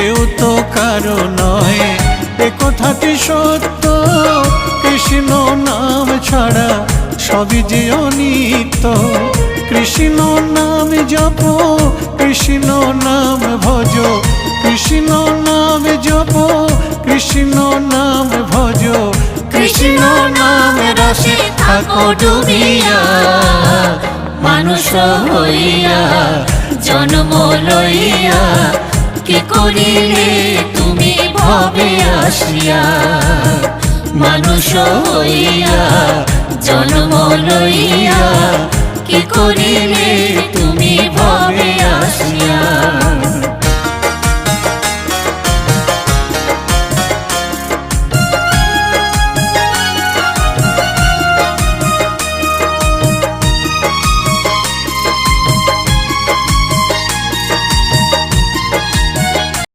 কেউ তো কারও নয়। এ কথাটি সত্য? কৃষ্ণ নাম ছাড়া সবই যে অনিত্য। কৃষ্ণ নাম জপ, কৃষ্ণ নাম ভজ। কৃষ্ণ নাম জপ, কৃষ্ণ নাম ভজ। কৃষ্ণ নাম রসে থাকো ডুবিয়া। মানুষ হইয়া, জন্ম লইয়া। কি করিলে তুমি ভবে আসিয়া। মানুষ হইয়া জন্ম লইয়া কি করিলে